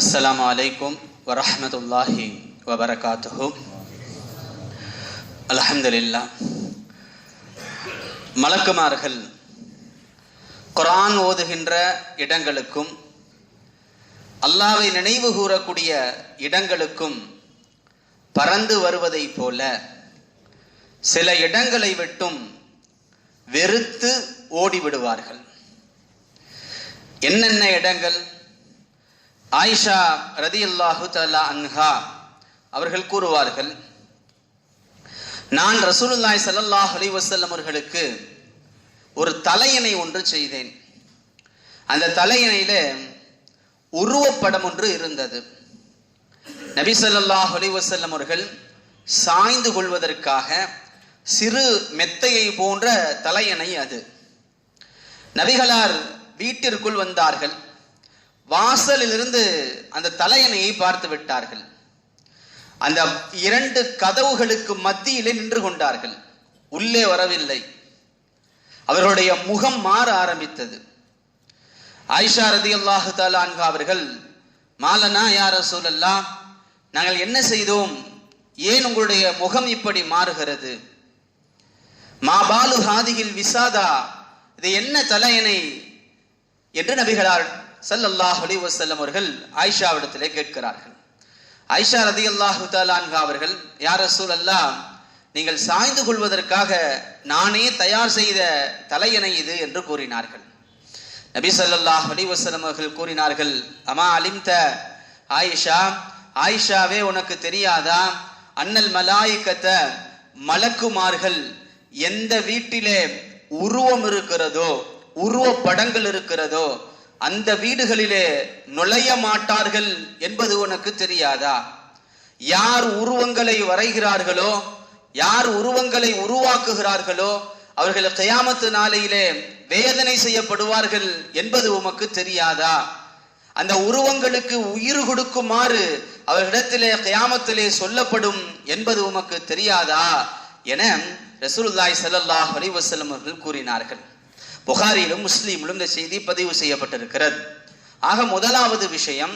அஸ்லாம் வலைக்கும் வரமத்துல்லாஹி வபரகாத்துஹு அலஹம்துல்லா மலக்குமார்கள் குரான் ஓதுகின்ற இடங்களுக்கும் அல்லாவை நினைவு கூறக்கூடிய இடங்களுக்கும் பறந்து வருவதைப் போல சில இடங்களை விட்டும் வெறுத்து ஓடிவிடுவார்கள். என்னென்ன இடங்கள்? ஆயிஷா ரதியல்லாஹு தலா அன்ஹா அவர்கள் கூறுவார்கள் நான் ரசூலுல்லாய் சல்லாஹ் அலி வசல்லம் அவர்களுக்கு ஒரு தலையணை ஒன்று செய்தேன். அந்த தலையணையில உருவப்படம் ஒன்று இருந்தது. நபி ஸல்லல்லாஹு அலைஹி அவர்கள் சாய்ந்து கொள்வதற்காக சிறு மெத்தையை போன்ற தலையணை அது. நபிகளார் வீட்டிற்குள் வந்தார்கள். வாசலிலிருந்து அந்த தலையணையை பார்த்து விட்டார்கள். அந்த இரண்டு கதவுகளுக்கு மத்தியிலே நின்று கொண்டார்கள். உள்ளே வரவில்லை. அவர்களுடைய முகம் மாற ஆரம்பித்தது. ஆயிஷா ரதி அல்லாஹு தாலான்கா அவர்கள் மாலனா யார சூழல்லா நாங்கள் என்ன செய்தோம்? ஏன் உங்களுடைய முகம் இப்படி மாறுகிறது? மாபாலு ஹாதிகில் விசாதா இது என்ன தலையணை? என்று நபிகளார் சல்லல்லாஹ் அலி வசல்லம் அவர்கள் ஆயிஷாவிடத்திலே கேட்கிறார்கள். ஆயிஷா ரதியல்லாஹு தாலான்கா அவர்கள் யார் ரசூலல்லாஹ் நீங்கள் சாய்ந்து கொள்வதற்காக நானே தயார் செய்த தலையணை இது என்று கூறினார்கள். நபி சல்லாஹ் அலி வசலம் அவர்கள் கூறினார்கள் அமா அலிம்த ஆயிஷா ஆயிஷாவே உனக்கு தெரியாதா? அன்னல் மலாய்க்கத்த மலக்குமார்கள் எந்த வீட்டிலே உருவம் இருக்கிறதோ உருவ படங்கள் இருக்கிறதோ அந்த வீடுகளிலே நுழைய மாட்டார்கள் என்பது உனக்கு தெரியாதா? யார் உருவங்களை வரைகிறார்களோ யார் உருவங்களை உருவாக்குகிறார்களோ அவர்கள் கயாமத்து நாளையிலே வேதனை செய்யப்படுவார்கள் என்பது உமக்கு தெரியாதா? அந்த உருவங்களுக்கு உயிர் கொடுக்குமாறு அவர்களிடத்திலே கயாமத்திலே சொல்லப்படும் என்பது உமக்கு தெரியாதா? என ரசூல்லாய் சல்லாஹ் அலைஹி வஸல்லம் அவர்கள் கூறினார்கள். புகாரிலும் முஸ்லீமிலும் இந்த செய்தி பதிவு செய்யப்பட்டிருக்கிறது. ஆக முதலாவது விஷயம்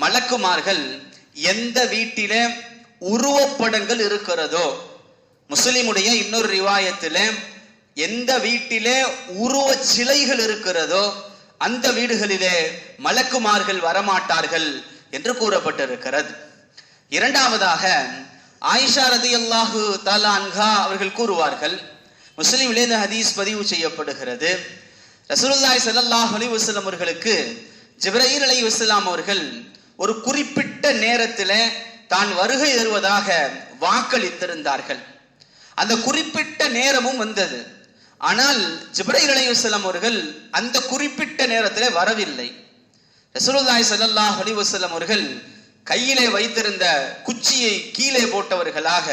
மலக்குமார்கள் எந்த வீட்டிலே உருவப்படங்கள் இருக்கிறதோ முஸ்லிமுடைய இன்னொரு ரிவாயத்தில் எந்த வீட்டிலே உருவ சிலைகள் இருக்கிறதோ அந்த வீடுகளிலே மலக்குமார்கள் வரமாட்டார்கள் என்று கூறப்பட்டிருக்கிறது. இரண்டாவதாக ஆயிஷா ரதி அல்லாஹு தலான்கா அவர்கள் கூறுவார்கள் முஸ்லீமிலே இந்த ஹதீஸ் பதிவு செய்யப்படுகிறது. ரசூலுல்லாஹி ஸல்லல்லாஹு அலைஹி வஸல்லம் அவர்களுக்கு ஜிப்ரீல் அலைஹி வஸல்லம் அவர்கள் ஒரு குறிப்பிட்ட நேரத்தில் தான் வருகை தருவதாக வாக்களித்திருந்தார்கள். அந்த குறிப்பிட்ட நேரமும் வந்தது. ஆனால் ஜிப்ரீல் அலைஹி வஸல்லம் அவர்கள் அந்த குறிப்பிட்ட நேரத்தில் வரவில்லை. ரசூலுல்லாஹி ஸல்லல்லாஹு அலைஹி வஸல்லம் அவர்கள் கையிலே வைத்திருந்த குச்சியை கீழே போட்டவர்களாக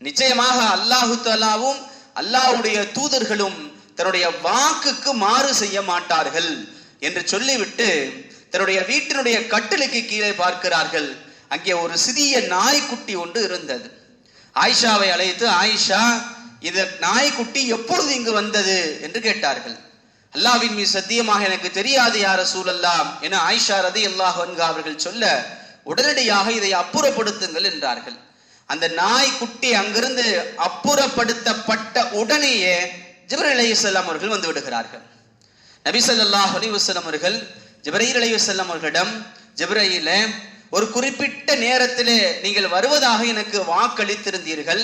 நிச்சயமாக அல்லாஹு தாலாவும் அல்லாஹ்வுடைய தூதர்களும் தன்னுடைய வாக்குக்கு மாறு செய்ய மாட்டார்கள் என்று சொல்லிவிட்டு தன்னுடைய வீட்டினுடைய கட்டிலுக்கு கீழே பார்க்கிறார்கள். அங்கே ஒரு சிறிய நாய்க்குட்டி ஒன்று இருந்தது. ஆயிஷாவை அழைத்து ஆயிஷா இந்த நாய்க்குட்டி எப்பொழுது இங்கு வந்தது? என்று கேட்டார்கள். அல்லாவின் மீது சத்தியமாக எனக்கு தெரியாது யார சூழல்லாம் என ஆயிஷா ரதி அல்லாஹ் அவர்கள் சொல்ல உடனடியாக இதை அப்புறப்படுத்துங்கள் என்றார்கள். அந்த நாய் குட்டி அங்கிருந்து அப்புறப்படுத்தப்பட்ட உடனேயே ஜிப்ரீல் அலைஹிஸ்ஸலாம் அவர்கள் வந்து விடுகிறார்கள். நபிசல்லாஹ் அலிவசல்லம் அவர்கள் ஜிப்ரீல் அலைஹிஸ்ஸலாம் அவர்களிடம் ஜிப்ரீல ஒரு குறிப்பிட்ட நேரத்திலே நீங்கள் வருவதாக எனக்கு வாக்களித்திருந்தீர்கள்.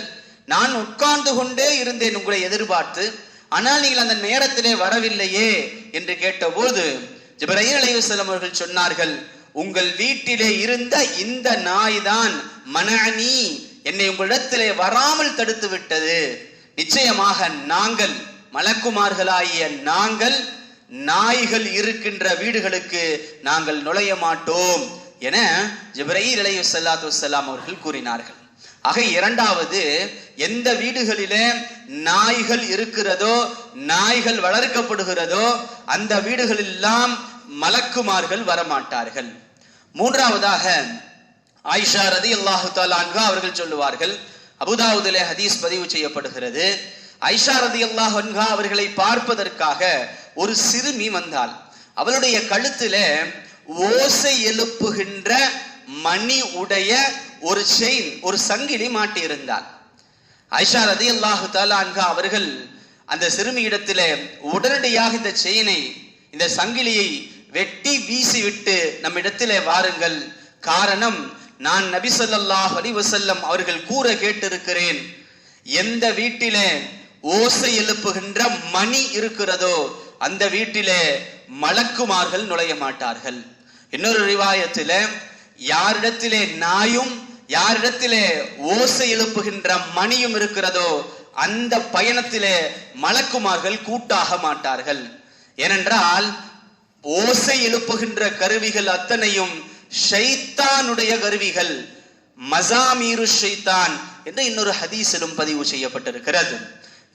நான் உட்கார்ந்து கொண்டே இருந்தேன் உங்களை எதிர்பார்த்து. ஆனால் நீங்கள் அந்த நேரத்திலே வரவில்லையே என்று கேட்டபோது ஜிப்ரீல் அலைஹிஸ்ஸலாம் அவர்கள் சொன்னார்கள் உங்கள் வீட்டிலே இருந்த இந்த நாய் தான் மனநீ என்னை உங்களிடத்திலே வராமல் தடுத்து விட்டது. நிச்சயமாக நாங்கள் மலக்குமார்களாகிய நாங்கள் நாய்கள் இருக்கின்ற வீடுகளுக்கு நாங்கள் நுழைய மாட்டோம் என ஜிப்ரீல் அலைஹி சல்லாத்து வஸ்ஸலாம் அவர்கள் கூறினார்கள். ஆக இரண்டாவது எந்த வீடுகளிலே நாய்கள் இருக்கிறதோ நாய்கள் வளர்க்கப்படுகிறதோ அந்த வீடுகளெல்லாம் மலக்குமார்கள் வரமாட்டார்கள். மூன்றாவதாக ஆயிஷா ரதி அல்லாஹு தாலான்கா அவர்கள் சொல்லுவார்கள் அபுதாவுதிலே ஹதீஸ் பதிவு செய்யப்படுகிறது ஐஷா ரதி அல்லாஹ் அவர்களை பார்ப்பதற்காக ஒரு சிறுமி வந்தாள். அவளுடைய கழுத்துல ஓசை எழுப்புகின்ற மணி உடைய ஒரு செயின் ஒரு சங்கிலி மாட்டியிருந்தாள். ஐஷா ரதி அல்லாஹு அன்ஹா அவர்கள் அந்த சிறுமியிடத்திலே உடனடியாக இந்த செயினை இந்த சங்கிலியை வெட்டி வீசிவிட்டு நம்மிடத்திலே வாருங்கள். காரணம் நான் நபி சொல்லாஹ் அலைஹி அவர்கள் கூற கேட்டிருக்கிறேன் எந்த வீட்டிலே ஓசை எழுப்புகின்ற மணி இருக்கிறதோ அந்த வீட்டிலே மலக்குமார்கள் நுழைய மாட்டார்கள். இன்னொரு ரிவாயத்திலே யாரிடத்திலே நாயும் யாரிடத்திலே ஓசை எழுப்புகின்ற மணியும் இருக்கிறதோ அந்த பயணத்திலே மலக்குமார்கள் கூட்டாக மாட்டார்கள். ஏனென்றால் ஓசை எழுப்புகின்ற கருவிகள் அத்தனையும் ஷைத்தானுடைய கருவிகள் மசாமீரு ஷைத்தான் என்று இன்னொரு ஹதீஸிலும் பதிவு செய்யப்பட்டிருக்கிறது.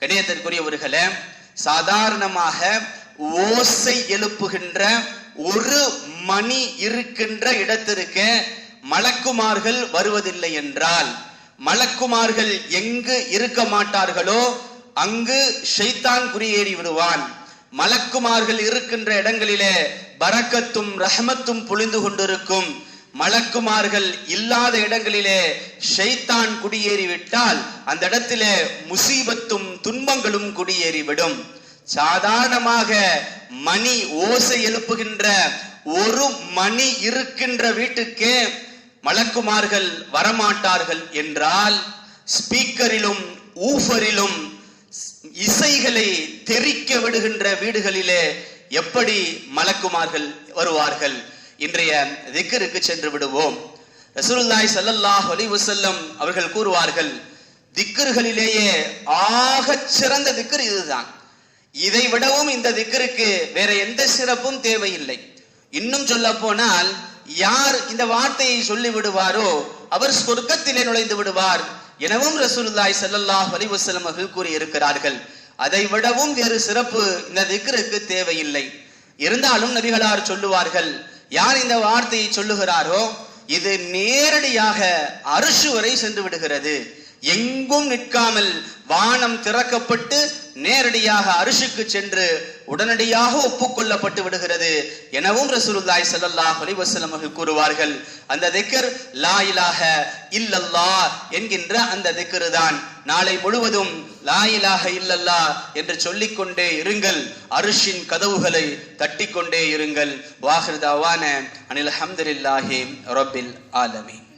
கணியத்திற்குரியவர்களே சாதாரணமாக ஓசை எழுப்புகின்ற ஒரு மணி இருக்கின்ற இடத்திற்கு மலக்குமார்கள் வருவதில்லை என்றால் மலக்குமார்கள் எங்கு இருக்க மாட்டார்களோ அங்கு ஷைத்தான் குடியேறி விடுவான் மலக்குமார்கள் இருக்கின்ற இடங்களிலே பரக்கத்தும் ரஹமத்தும் பொழிந்து கொண்டிருக்கும். மலக்குமார்கள் இல்லாத இடங்களிலே ஷைத்தான் குடியேறிவிட்டால் அந்த இடத்திலே முசீபத்தும் துன்பங்களும் குடியேறிவிடும். சாதாரணமாக மணி ஓசை எழுப்புகின்ற ஒரு மணி இருக்கின்ற வீட்டுக்கே மலக்குமார்கள் வரமாட்டார்கள் என்றால் ஸ்பீக்கரிலும் ஊஃபரிலும் இசைகளை தெரிக்க விடுகின்ற வீடுகளிலே எப்படி மலக்குமார்கள் வருவார்கள்? இன்றைய திக்கருக்கு சென்று விடுவோம். ரசூலுல்லாஹி சல்லல்லாஹ் அலைஹி அவர்கள் கூறுவார்கள் திக்கர்களிலேயே ஆக சிறந்த திக்கர் இதுதான். இதை விடவும் இந்த திக்கருக்கு வேற எந்த சிறப்பும் தேவையில்லை. இன்னும் சொல்ல போனால் யார் இந்த வார்த்தையை சொல்லி விடுவாரோ அவர் சொர்க்கத்திலே நுழைந்து விடுவார். எனவும் ரசூலுல்லாய் ஸல்லல்லாஹு அலைஹி கூறியிருக்கிறார்கள் அவர்கள் அதை விடவும் வேறு சிறப்பு இந்த திக்ருக்கு தேவையில்லை. இருந்தாலும் நபிகளார் சொல்லுவார்கள் யார் இந்த வார்த்தையை சொல்லுகிறாரோ இது நேரடியாக அரிசு வரை சென்று விடுகிறது. எங்கும் நிற்காமல் வானம் திறக்கப்பட்டு நேரடியாக அரிசுக்கு சென்று உடனடியாக ஒப்புக்கொள்ளப்பட்டு விடுகிறது எனவும் ரசூலுல்லாய் ஸல்லல்லாஹு அலிவசலம் அவர்கள் கூறுவார்கள். அந்த திக்கர் லா இலாக இல்லல்லா என்கின்ற அந்த திக்கரு தான் நாளை முழுவதும் லா இலாக இல்லல்லா என்று சொல்லிக்கொண்டே இருங்கள். அருஷின் கதவுகளை தட்டிக்கொண்டே இருங்கள். வாஹிர் அனில் அஹமதுல்லாஹி ரபில் ஆலமீன்.